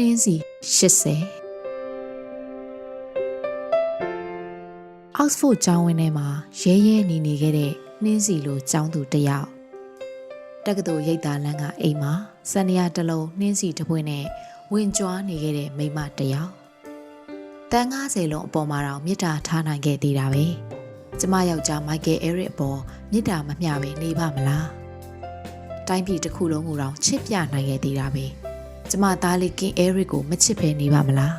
နှင်းစီ80 Oxford ကျောင်းဝင်းထဲမှာရဲရဲနေနေခဲ့တဲ့နှင်းစီလိုကျောင်းသူတစ်ယောက်တက္ကသိုလ်ရိပ်သာလမ်းကအိမ်မှာစန္ဒယာတစ်လုံးနှင်းစီတစ်ပွင့်နဲ့ဝင်ကြွားနေခဲ့တဲ့မိန်းမတစ်ယောက်တန်း90လုံးအပေါ်မှာတော့မြစ်တာထားနိုင်ခဲ့သေးတာပဲကျမယောက်ျားမိုက်ကယ်အဲရစ်အပေါ်မြစ်တာမမျှပဲနေပါမလားတိုင်းပြည်တစ်ခုလုံးကိုတော့ချစ်ပြနိုင်ခဲ့သေးတာပဲ ကျမသားလေးကင်အဲရစ်ကိုမချစ်ဘဲနေပါမလား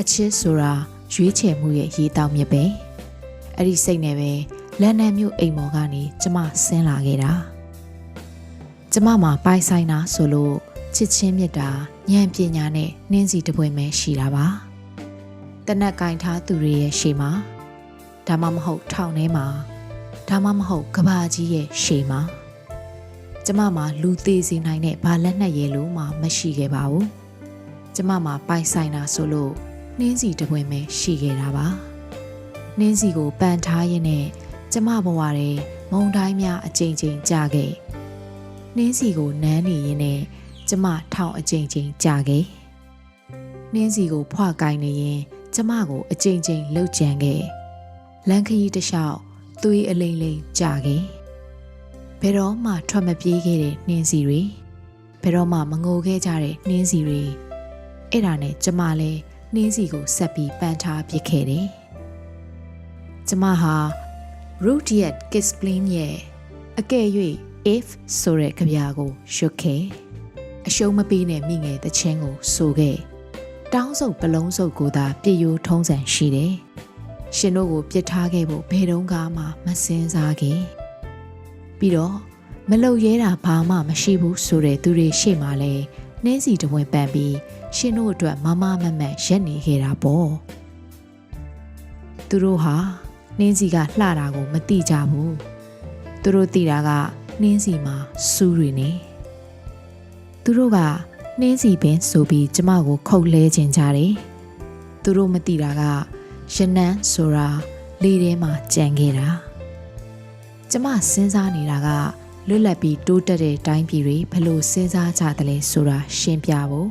အချစ်ဆိုတာရွေးချယ်မှုရဲ့ရေးတောက်မြစ်ပဲအဲ့ဒီစိတ်နဲ့ပဲလန်ဒန်မြို့အိမ်မော်ကနေကျမဆင်းလာခဲ့တာကျမမှာပိုင်ဆိုင်တာဆိုလို့ချစ်ချင်းမြတ်တာဉာဏ်ပညာနဲ့နှင်းစီတပွင့်ပဲရှိတာပါတနက်ကင်ထားသူတွေရဲ့ရှေ့မှာဒါမှမဟုတ်ထောင်ထဲမှာဒါမှမဟုတ်ကဘာကြီးရဲ့ရှေ့မှာ ကျမမှာလူသေးစီနိုင်တဲ့ဘာလက်နက်ရဲလို့မှမရှိခဲ့ပါဘူးကျမမှာပိုင်ဆိုင်တာဆိုလို့နှင်းစီတပွင့်ပဲရှိခဲ့တာပါနှင်းစီကိုပန်ထားရင်းနဲ့ကျမဘဝထဲမုံတိုင်းများအကြိမ်ကြိမ်ကြာခဲ့နှင်းစီကိုနမ်းနေရင်းနဲ့ကျမထောင်အကြိမ်ကြိမ်ကြာခဲ့နှင်းစီကိုဖွာကိုင်းနေရင်ကျမကိုအကြိမ်ကြိမ်လှုပ်ကြံခဲ့လမ်းခရီးတစ်လျှောက်သွေးအလိမ့်လိမ့်ကြာခဲ့ ဘယ်တော့မှထွက်မပြေးခဲ့တဲ့နှင်းစီတွေဘယ်တော့မှမငိုခဲ့ကြတဲ့နှင်းစီတွေအဲ့ဒါနဲ့ကျမလည်းနှင်းစီကိုဆက်ပြီးပန်းထားပစ်ခဲ့တယ်ကျမဟာ Rudyard Kipling ရဲ့အကယ်၍ if ဆိုတဲ့ကြပြာကိုရွတ်ခဲ့အရှုံးမပေးနဲ့မိငယ်တချင်းကိုဆိုခဲ့တောင်းစုပ်ပလုံးစုပ်ကိုသာပြည့်ရိုးထုံးစံရှိတယ်ရှင်တို့ကိုပြစ်ထားခဲ့ဖို့ဘယ်တော့မှမစင်စားခဲ့ ပြီးတော့မလုံရဲတာဘာမှမရှိဘူးဆိုတဲ့သူတွေရှေ့မှာလဲနှင်းစီတဝင်ပန်ပြီးရှင်တို့အတွက်မမမမတ်ရက်နေခဲ့တာပေါ့သူတို့ဟာနှင်းစီကလှတာကိုမသိကြဘူးသူတို့သိတာကနှင်းစီမှာစူးတွေနေသူတို့ကနှင်းစီပင်ဆိုပြီးကျမကိုခုတ်လဲခြင်းကြတယ်သူတို့မသိတာကရနန်းဆိုတာလေထဲမှာကြံခဲ့တာ ကျမစဉ်းစားနေတာကလွတ်လပ်ပြီးတိုးတက်တဲ့တိုင်းပြည်တွေဘလို့စဉ်းစားကြတယ်လဲဆိုတာရှင်းပြဖို့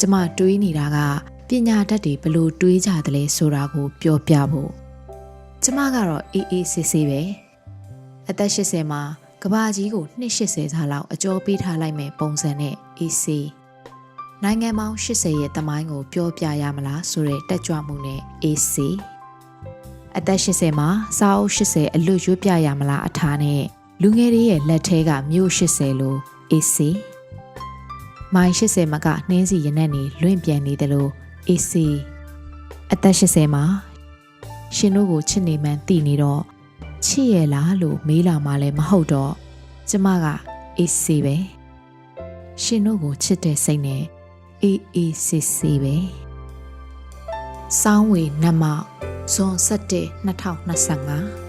ကျမတွေးနေတာကပညာတတ်တွေဘလို့တွေးကြတယ်လဲဆိုတာကိုပြောပြဖို့ကျမကတော့အေးအေးဆေးဆေးပဲအသက်80မှာကဘာကြီးကို280စာလောက်အကျော်ပေးထားလိုက်မယ်ပုံစံနဲ့ AC နိုင်ငံပေါင်း80ရဲ့တမိုင်းကိုပြောပြရမလားဆိုတဲ့တက်ကြွမှုနဲ့ AC အသက်80မှာစာအုပ်80အလွတ်ရွတ်ပြရမလားအထားနဲ့လူငယ်တွေရဲ့လက်ထဲကမြို့80လို့ AC မိုင်80မကနှင်းစီရနက်နေလွင့်ပြန်နေတယ်လို့ AC အသက်80မှာရှင်တို့ကိုချစ်နေမှန်းသိနေတော့ချစ်ရလားလို့မေးလာမှလည်းမဟုတ်တော့ကျမကအေးစေးပဲရှင်တို့ကိုချစ်တဲ့စိတ်နဲ့အေးအေးဆေးဆေးပဲစောင်းဝေနမောက် ဇွန်17 2025